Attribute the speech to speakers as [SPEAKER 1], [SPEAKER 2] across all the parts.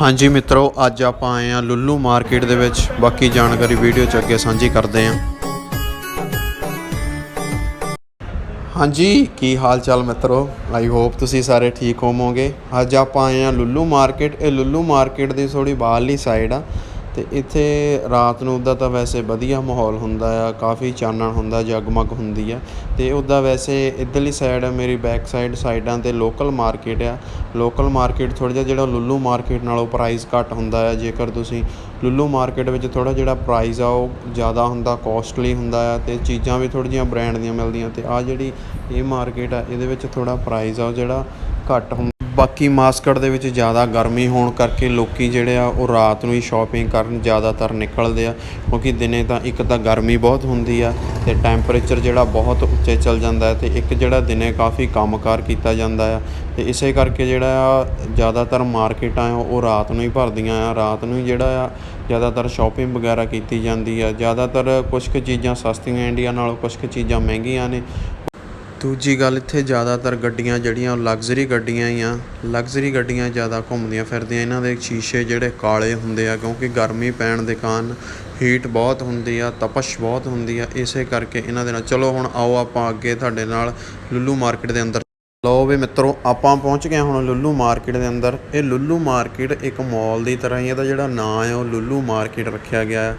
[SPEAKER 1] ਹਾਂਜੀ ਮਿੱਤਰੋ, ਅੱਜ ਆਪਾਂ ਆਏ ਆ ਲੁੱਲੂ ਮਾਰਕੀਟ ਦੇ ਵਿੱਚ। ਬਾਕੀ ਜਾਣਕਾਰੀ ਵੀਡੀਓ 'ਚ ਅੱਗੇ ਸਾਂਝੀ ਕਰਦੇ ਆ ਹਾਂਜੀ, ਕੀ ਹਾਲ ਚਾਲ ਮਿੱਤਰੋ? ਆਈ ਹੋਪ ਤੁਸੀਂ ਸਾਰੇ ਠੀਕ ਹੋਵੋਗੇ। ਅੱਜ ਆਪਾਂ ਆਏ ਆ ਲੁੱਲੂ ਮਾਰਕੀਟ। ਇਹ ਲੁੱਲੂ ਮਾਰਕੀਟ ਦੀ ਥੋੜੀ ਬਾਹਰਲੀ ਸਾਈਡ ਆ। ਅਤੇ ਇੱਥੇ ਰਾਤ ਨੂੰ ਉੱਦਾਂ ਤਾਂ ਵੈਸੇ ਵਧੀਆ ਮਾਹੌਲ ਹੁੰਦਾ ਆ, ਕਾਫੀ ਚਾਨਣ ਹੁੰਦਾ, ਜਗਮਗ ਹੁੰਦੀ ਆ। ਅਤੇ ਉੱਦਾਂ ਵੈਸੇ ਇੱਧਰਲੀ ਸਾਈਡ ਮੇਰੀ ਬੈਕ ਸਾਈਡ ਸਾਈਡਾਂ ਤੇ ਲੋਕਲ ਮਾਰਕੀਟ ਆ। ਲੋਕਲ ਮਾਰਕੀਟ ਥੋੜ੍ਹਾ ਜਿਹਾ ਜਿਹੜਾ ਲੁੱਲੂ ਮਾਰਕੀਟ ਨਾਲੋਂ ਪ੍ਰਾਈਸ ਘੱਟ ਹੁੰਦਾ ਆ। ਜੇਕਰ ਤੁਸੀਂ ਲੁੱਲੂ ਮਾਰਕੀਟ ਵਿੱਚ ਥੋੜ੍ਹਾ ਜਿਹੜਾ ਪ੍ਰਾਈਸ ਆ, ਉਹ ਜ਼ਿਆਦਾ ਹੁੰਦਾ ਕੋਸਟਲੀ ਹੁੰਦਾ ਆ ਅਤੇ ਚੀਜ਼ਾਂ ਵੀ ਥੋੜ੍ਹੀਆਂ ਜਿਹੀਆਂ ਬ੍ਰਾਂਡ ਦੀਆਂ ਮਿਲਦੀਆਂ। ਅਤੇ ਆ ਜਿਹੜੀ ਇਹ ਮਾਰਕੀਟ ਆ, ਇਹਦੇ ਵਿੱਚ ਥੋੜ੍ਹਾ ਪ੍ਰਾਈਸ ਆ, ਉਹ ਜਿਹੜਾ ਘੱਟ ਹੁੰਦਾ। ਬਾਕੀ ਮਾਸਕਟ ਦੇ ਵਿੱਚ ਜ਼ਿਆਦਾ ਗਰਮੀ ਹੋਣ ਕਰਕੇ ਲੋਕੀ ਜਿਹੜੇ ਆ, ਉਹ ਰਾਤ ਨੂੰ ਹੀ ਸ਼ਾਪਿੰਗ ਕਰਨ ਜ਼ਿਆਦਾਤਰ ਨਿਕਲਦੇ ਆ, ਕਿਉਂਕਿ ਦਿਨੇ ਤਾਂ ਇੱਕ ਤਾਂ ਗਰਮੀ ਬਹੁਤ ਹੁੰਦੀ ਆ ਤੇ ਟੈਂਪਰੇਚਰ ਜਿਹੜਾ ਬਹੁਤ ਉੱਚੇ ਚੱਲ ਜਾਂਦਾ ਹੈ ਤੇ ਇੱਕ ਜਿਹੜਾ ਦਿਨੇ ਕਾਫੀ ਕੰਮਕਾਰ ਕੀਤਾ ਜਾਂਦਾ ਆ ਤੇ ਇਸੇ ਕਰਕੇ ਜਿਹੜਾ ਆ, ਜ਼ਿਆਦਾਤਰ ਮਾਰਕੀਟਾਂ ਆ, ਉਹ ਰਾਤ ਨੂੰ ਹੀ ਭਰਦੀਆਂ ਆ, ਰਾਤ ਨੂੰ ਹੀ ਜਿਹੜਾ ਆ, ਜ਼ਿਆਦਾਤਰ ਸ਼ਾਪਿੰਗ ਵਗੈਰਾ ਕੀਤੀ ਜਾਂਦੀ ਆ, ਜ਼ਿਆਦਾਤਰ ਕੁਝ ਕੁ ਚੀਜ਼ਾਂ ਸਸਤੀਆਂ ਇੰਡੀਆ ਨਾਲੋਂ ਕੁਝ ਕੁ ਚੀਜ਼ਾਂ ਮਹਿੰਗੀਆਂ ਨੇ ਦੂਜੀ ਗੱਲ ਇੱਥੇ ਜ਼ਿਆਦਾਤਰ ਗੱਡੀਆਂ ਜਿਹੜੀਆਂ ਲਗਜ਼ਰੀ ਗੱਡੀਆਂ ਹੀ ਆ। ਲਗਜ਼ਰੀ ਗੱਡੀਆਂ ਜ਼ਿਆਦਾ ਘੁੰਮਦੀਆਂ ਫਿਰਦੀਆਂ। ਇਹਨਾਂ ਦੇ ਸ਼ੀਸ਼ੇ ਜਿਹੜੇ ਕਾਲੇ ਹੁੰਦੇ ਆ, ਕਿਉਂਕਿ ਗਰਮੀ ਪੈਣ ਦੇ ਕਾਰਨ ਹੀਟ ਬਹੁਤ ਹੁੰਦੀ ਆ, ਤਪਸ਼ ਬਹੁਤ ਹੁੰਦੀ ਆ। ਇਸੇ ਕਰਕੇ ਇਹਨਾਂ ਦੇ ਨਾਲ, ਚਲੋ ਹੁਣ ਆਓ ਆਪਾਂ ਅੱਗੇ ਤੁਹਾਡੇ ਨਾਲ ਲੁੱਲੂ ਮਾਰਕੀਟ ਦੇ ਅੰਦਰ। ਲਓ ਵੀ ਮਿੱਤਰੋ, ਆਪਾਂ ਪਹੁੰਚ ਗਏ ਹੁਣ ਲੁੱਲੂ ਮਾਰਕੀਟ ਦੇ ਅੰਦਰ। ਇਹ ਲੁੱਲੂ ਮਾਰਕੀਟ ਇੱਕ ਮਾਲ ਦੀ ਤਰ੍ਹਾਂ ਹੀ ਇਹਦਾ ਜਿਹੜਾ ਨਾਂ ਹੈ ਉਹ ਲੁੱਲੂ ਮਾਰਕੀਟ ਰੱਖਿਆ ਗਿਆ ਹੈ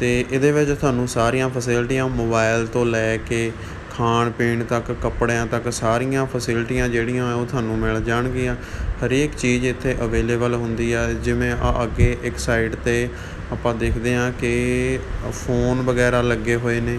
[SPEAKER 1] ਤੇ ਇਹਦੇ ਵਿੱਚ ਤੁਹਾਨੂੰ ਸਾਰੀਆਂ ਫੈਸਿਲਿਟੀਆਂ ਮੋਬਾਈਲ ਤੋਂ ਲੈ ਕੇ ਖਾਣ ਪੀਣ ਤੱਕ, ਕੱਪੜਿਆਂ ਤੱਕ, ਸਾਰੀਆਂ ਫੈਸਿਲਿਟੀਆਂ ਜਿਹੜੀਆਂ ਉਹ ਤੁਹਾਨੂੰ ਮਿਲ ਜਾਣਗੀਆਂ। ਹਰੇਕ ਚੀਜ਼ ਇੱਥੇ ਅਵੇਲੇਬਲ ਹੁੰਦੀ ਆ। ਜਿਵੇਂ ਆ ਅੱਗੇ ਇੱਕ ਸਾਈਡ ਤੇ ਆਪਾਂ ਦੇਖਦੇ ਹਾਂ ਕਿ ਫੋਨ ਵਗੈਰਾ ਲੱਗੇ ਹੋਏ ਨੇ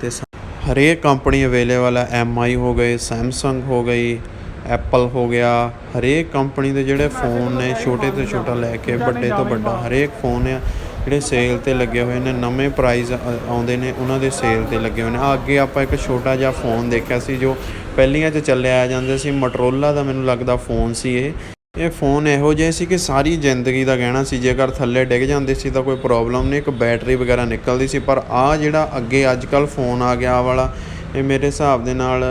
[SPEAKER 1] ਤੇ ਸਾ- ਹਰੇਕ ਕੰਪਨੀ ਅਵੇਲੇਬਲ ਹੈ ਐਮਆਈ ਹੋ ਗਈ ਸੈਮਸੰਗ ਹੋ ਗਈ ਐਪਲ ਹੋ ਗਿਆ। ਹਰੇਕ ਕੰਪਨੀ ਦੇ ਜਿਹੜੇ ਫੋਨ ਨੇ, ਛੋਟੇ ਤੋਂ ਛੋਟਾ ਲੈ ਕੇ ਵੱਡੇ ਤੋਂ ਵੱਡਾ ਹਰੇਕ ਫੋਨ ਆ। ਜਿਹੜੇ ਸੇਲ ਤੇ ਲੱਗੇ ਹੋਏ ਨੇ, ਨਵੇਂ ਪ੍ਰਾਈਸ ਆਉਂਦੇ ਨੇ, ਉਹਨਾਂ ਦੇ ਸੇਲ ਤੇ ਲੱਗੇ ਹੋਏ ਨੇ। ਆ ਅੱਗੇ ਆਪਾਂ ਇੱਕ ਛੋਟਾ ਜਿਹਾ ਫੋਨ ਦੇਖਿਆ ਸੀ, ਜੋ ਪਹਿਲੀਆਂ 'ਚ ਚੱਲਿਆ ਆ ਜਾਂਦੇ ਸੀ ਮਟਰੋਲਾ ਦਾ ਮੈਨੂੰ ਲੱਗਦਾ ਫੋਨ ਸੀ ਇਹ। ਇਹ ਫੋਨ ਇਹੋ ਜਿਹੇ ਸੀ ਕਿ ਸਾਰੀ ਜ਼ਿੰਦਗੀ ਦਾ ਗਹਿਣਾ ਸੀ, ਜੇਕਰ ਥੱਲੇ ਡਿੱਗ ਜਾਂਦੇ ਸੀ ਤਾਂ ਕੋਈ ਪ੍ਰੋਬਲਮ ਨਹੀਂ, ਇੱਕ ਬੈਟਰੀ ਵਗੈਰਾ ਨਿਕਲਦੀ ਸੀ, ਪਰ ਆ ਜਿਹੜਾ ਅੱਗੇ ਅੱਜ ਕੱਲ ਫੋਨ ਆ ਗਿਆ ਵਾਲਾ ਇਹ ਮੇਰੇ ਹਿਸਾਬ ਦੇ ਨਾਲ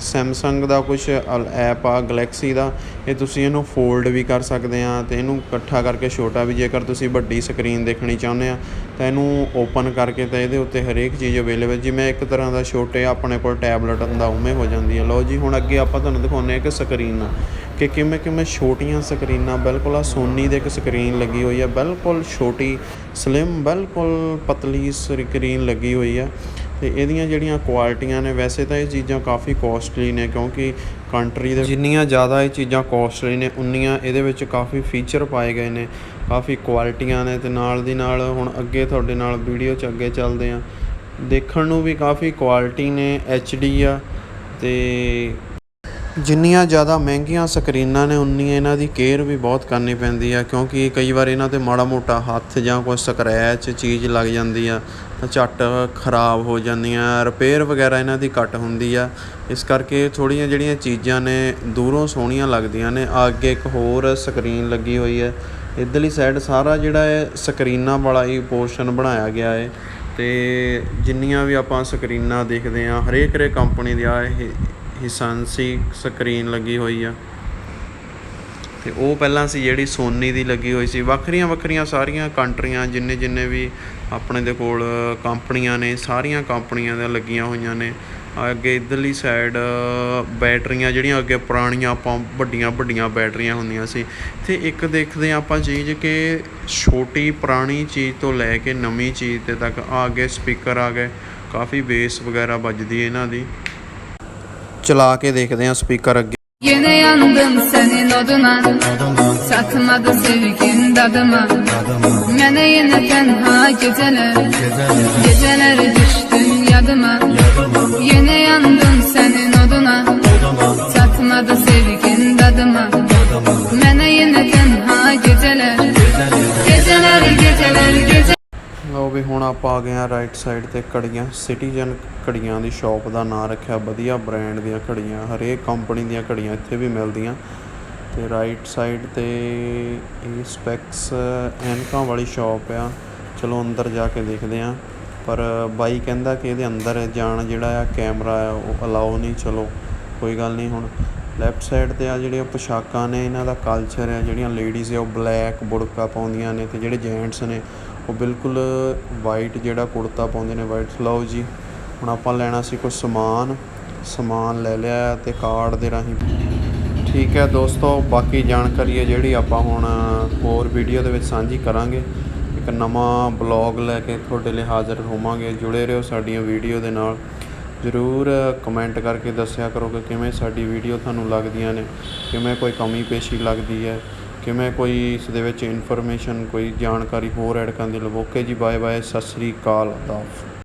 [SPEAKER 1] ਸੈਮਸੰਗ ਦਾ ਕੁਛ ਕੁਝ ਐਪ ਆ ਗਲੈਕਸੀ ਦਾ, ਇਹ ਤੁਸੀਂ ਇਹਨੂੰ ਫੋਲਡ ਵੀ ਕਰ ਸਕਦੇ ਆ ਤੇ ਇਹਨੂੰ ਇਕੱਠਾ ਕਰਕੇ ਛੋਟਾ ਵੀ ਜੇਕਰ ਤੁਸੀਂ ਵੱਡੀ ਸਕਰੀਨ ਦੇਖਣੀ ਚਾਹੁੰਦੇ ਆ, ਤਾਂ ਇਹਨੂੰ ਓਪਨ ਕਰਕੇ ਤਾਂ ਇਹਦੇ ਉੱਤੇ ਹਰੇਕ ਚੀਜ਼ ਅਵੇਲੇਬਲ ਜਿਵੇਂ ਇੱਕ ਤਰ੍ਹਾਂ ਦਾ ਛੋਟੇ ਆਪਣੇ ਕੋਲ ਟੈਬਲੇਟ ਹੁੰਦਾ, ਉਵੇਂ ਹੋ ਜਾਂਦੀ ਹੈ ਲਓ ਜੀ, ਹੁਣ ਅੱਗੇ ਆਪਾਂ ਤੁਹਾਨੂੰ ਦਿਖਾਉਂਦੇ ਆ ਕਿ ਸਕਰੀਨ ਕਿ ਕਿਵੇਂ ਕਿਵੇਂ ਛੋਟੀਆਂ ਸਕਰੀਨਾਂ ਬਿਲਕੁਲ ਆ ਸੋਨੀ ਦੇ ਇੱਕ ਸਕਰੀਨ ਲੱਗੀ ਹੋਈ ਆ, ਬਿਲਕੁਲ ਛੋਟੀ ਸਲਿਮ ਬਿਲਕੁਲ ਪਤਲੀ ਸਕਰੀਨ ਲੱਗੀ ਹੋਈ ਆ। ਤੇ ਇਹਦੀਆਂ ਜਿਹੜੀਆਂ ਕੁਆਲਿਟੀਆਂ ਨੇ, ਵੈਸੇ ਤਾਂ ਇਹ ਚੀਜ਼ਾਂ ਕਾਫੀ ਕੋਸਟਲੀ ਨੇ ਕਿਉਂਕਿ ਕੰਟਰੀ ਦੇ ਜਿੰਨੀਆਂ ਜ਼ਿਆਦਾ ਇਹ ਚੀਜ਼ਾਂ ਕੋਸਟਲੀ ਨੇ, ਉਨੀਆਂ ਇਹਦੇ ਵਿੱਚ ਕਾਫੀ ਫੀਚਰ ਪਾਏ ਗਏ ਨੇ, ਕਾਫੀ ਕੁਆਲਿਟੀਆਂ ਨੇ ਤੇ ਨਾਲ ਦੀ ਨਾਲ ਹੁਣ ਅੱਗੇ ਤੁਹਾਡੇ ਨਾਲ ਵੀਡੀਓ 'ਚ ਅੱਗੇ ਚੱਲਦੇ ਆ ਦੇਖਣ ਨੂੰ ਵੀ ਕਾਫੀ ਕੁਆਲਿਟੀ ਨੇ ਡੀ ਆ ਤੇ ਜਿੰਨੀਆਂ ਜ਼ਿਆਦਾ ਮਹਿੰਗੀਆਂ ਸਕਰੀਨਾਂ ਨੇ, ਉਨੀਆਂ ਇਹਨਾਂ ਦੀ ਕੇਅਰ ਵੀ ਬਹੁਤ ਕਰਨੀ ਪੈਂਦੀ ਆ ਕਿਉਂਕਿ ਕਈ ਵਾਰ ਇਹਨਾਂ ਤੇ ਮਾੜਾ ਮੋਟਾ ਹੱਥ ਜਾਂ ਕੋਈ ਸਕ੍ਰੈਚ ਚੀਜ਼ ਲੱਗ ਜਾਂਦੀ ਆ। ਝੱਟ ਖਰਾਬ ਹੋ ਜਾਂਦੀਆਂ ਰਿਪੇਅਰ ਵਗੈਰਾ ਇਹਨਾਂ ਦੀ ਘੱਟ ਹੁੰਦੀ ਆ। ਇਸ ਕਰਕੇ ਥੋੜ੍ਹੀਆਂ ਜਿਹੜੀਆਂ ਚੀਜ਼ਾਂ ਨੇ, ਦੂਰੋਂ ਸੋਹਣੀਆਂ ਲੱਗਦੀਆਂ ਨੇ। ਆ ਅੱਗੇ ਇੱਕ ਹੋਰ ਸਕਰੀਨ ਲੱਗੀ ਹੋਈ ਹੈ। ਇੱਧਰਲੀ ਸਾਈਡ ਸਾਰਾ ਜਿਹੜਾ ਹੈ ਸਕਰੀਨਾਂ ਵਾਲਾ ਹੀ ਪੋਰਸ਼ਨ ਬਣਾਇਆ ਗਿਆ ਹੈ। ਤੇ ਜਿੰਨੀਆਂ ਵੀ ਆਪਾਂ ਸਕਰੀਨਾਂ ਦੇਖਦੇ ਆ ਹਰੇਕ ਹਰੇਕ ਕੰਪਨੀ ਦੀ ਆ ਇਹ ਹਿਸਾਂਸੀ ਸਕਰੀਨ ਲੱਗੀ ਹੋਈ ਆ। ਤੇ ਉਹ ਪਹਿਲਾਂ ਸੀ ਜਿਹੜੀ ਸੋਨੀ ਦੀ ਲੱਗੀ ਹੋਈ ਸੀ। ਵੱਖਰੀਆਂ ਵੱਖਰੀਆਂ ਸਾਰੀਆਂ ਕੰਟਰੀਆਂ, ਜਿੰਨੇ ਜਿੰਨੇ ਵੀ ਆਪਣੇ ਦੇ ਕੋਲ ਕੰਪਨੀਆਂ ਨੇ, ਸਾਰੀਆਂ ਕੰਪਨੀਆਂ ਦੀਆਂ ਲੱਗੀਆਂ ਹੋਈਆਂ ਨੇ। ਅੱਗੇ ਇਧਰਲੀ ਸਾਈਡ ਬੈਟਰੀਆਂ ਜਿਹੜੀਆਂ ਅੱਗੇ ਪੁਰਾਣੀਆਂ, ਆਪਾਂ ਵੱਡੀਆਂ ਵੱਡੀਆਂ ਬੈਟਰੀਆਂ ਹੁੰਦੀਆਂ ਸੀ। ਤੇ ਇੱਕ ਦੇਖਦੇ ਹਾਂ ਆਪਾਂ ਚੀਜ਼ ਕਿ ਛੋਟੀ, ਪੁਰਾਣੀ ਚੀਜ਼ ਤੋਂ ਲੈ ਕੇ ਨਵੀਂ ਚੀਜ਼ ਤੇ ਤੱਕ ਆ ਅੱਗੇ ਸਪੀਕਰ ਆ ਗਏ। ਕਾਫੀ ਬੇਸ ਵਗੈਰਾ ਵੱਜਦੀ ਹੈ ਇਹਨਾਂ ਦੀ। ਚਲਾ ਕੇ ਦੇਖਦੇ ਹਾਂ ਸਪੀਕਰ ਅੱਗੇ।
[SPEAKER 2] Yine yandım senin oduna Satmadı sevgin dadıma. Mene yine tenha geceler. Geceler düştün yadıma. Yine yandım senin
[SPEAKER 1] ਲਓ ਆਪਾਂ ਆ ਗਏ ਆ ਰਾਈਟ ਸਾਈਡ ਤੇ ਘੜੀਆਂ ਸਿਟੀਜ਼ਨ ਘੜੀਆਂ ਦੀ ਸ਼ਾਪ ਦਾ ਨਾਮ ਰੱਖਿਆ, ਵਧੀਆ ਬ੍ਰਾਂਡ ਦੀਆਂ ਘੜੀਆਂ, ਹਰੇਕ ਕੰਪਨੀ ਦੀਆਂ ਘੜੀਆਂ ਇੱਥੇ ਵੀ ਮਿਲਦੀਆਂ। ਤੇ ਰਾਈਟ ਸਾਈਡ ਤੇ ਇਹ ਸਪੈਕਸ ਐਨਕਾਂ ਵਾਲੀ ਸ਼ਾਪ ਆ। ਚਲੋ ਅੰਦਰ ਜਾ ਕੇ ਦੇਖਦੇ ਆ ਪਰ ਬਾਈ ਕਹਿੰਦਾ ਕਿ ਇਹਦੇ ਅੰਦਰ ਜਾਣ ਜਿਹੜਾ ਆ ਕੈਮਰਾ ਆ, ਉਹ ਅਲਾਉ ਨਹੀਂ, ਚਲੋ ਕੋਈ ਗੱਲ ਨਹੀਂ ਹੁਣ। ਲੈਫਟ ਸਾਈਡ ਤੇ ਆ ਜਿਹੜੀਆਂ ਪੋਸ਼ਾਕਾਂ ਨੇ, ਇਹਨਾਂ ਦਾ ਕਲਚਰ ਆ, ਜਿਹੜੀਆਂ ਲੇਡੀਜ਼ ਆ, ਉਹ ਬਲੈਕ ਬੁੜਕਾ ਪਾਉਂਦੀਆਂ ਨੇ ਤੇ ਜਿਹੜੇ ਜੈਂਟਸ ਨੇ ਉਹ ਬਿਲਕੁਲ ਵਾਈਟ ਜਿਹੜਾ ਕੁੜਤਾ ਪਾਉਂਦੇ ਨੇ ਵਾਈਟ ਲਓ ਜੀ, ਹੁਣ ਆਪਾਂ ਲੈਣਾ ਸੀ ਕੁਝ ਸਮਾਨ। ਸਮਾਨ ਲੈ ਲਿਆ ਤੇ ਕਾਰਡ ਦੇ ਰਾਹੀਂ। ਠੀਕ ਹੈ ਦੋਸਤੋ, ਬਾਕੀ ਜਾਣਕਾਰੀ ਹੈ ਜਿਹੜੀ ਆਪਾਂ ਹੁਣ ਹੋਰ ਵੀਡੀਓ ਦੇ ਵਿੱਚ ਸਾਂਝੀ ਕਰਾਂਗੇ। ਇੱਕ ਨਵਾਂ ਬਲੌਗ ਲੈ ਕੇ ਤੁਹਾਡੇ ਲਈ ਹਾਜ਼ਰ ਹੋਵਾਂਗੇ। ਜੁੜੇ ਰਹੋ ਸਾਡੀਆਂ ਵੀਡੀਓ ਦੇ ਨਾਲ। ਜ਼ਰੂਰ ਕਮੈਂਟ ਕਰਕੇ ਦੱਸਿਆ ਕਰੋ ਕਿ ਕਿਵੇਂ ਸਾਡੀ ਵੀਡੀਓ ਤੁਹਾਨੂੰ ਲੱਗਦੀਆਂ ਨੇ, ਕਿਵੇਂ ਕੋਈ ਕਮੀ ਪੇਸ਼ੀ ਲੱਗਦੀ ਹੈ। ਕਿਵੇਂ ਕੋਈ ਇਸ ਦੇ ਵਿੱਚ ਇਨਫੋਰਮੇਸ਼ਨ ਕੋਈ ਜਾਣਕਾਰੀ ਹੋਰ ਐਡ ਕਰਨ ਦੀ ਲੋੜ ਓਕੇ ਜੀ ਬਾਏ ਬਾਏ ਸਤਿ ਸ੍ਰੀ ਅਕਾਲ ਆਦਾਬ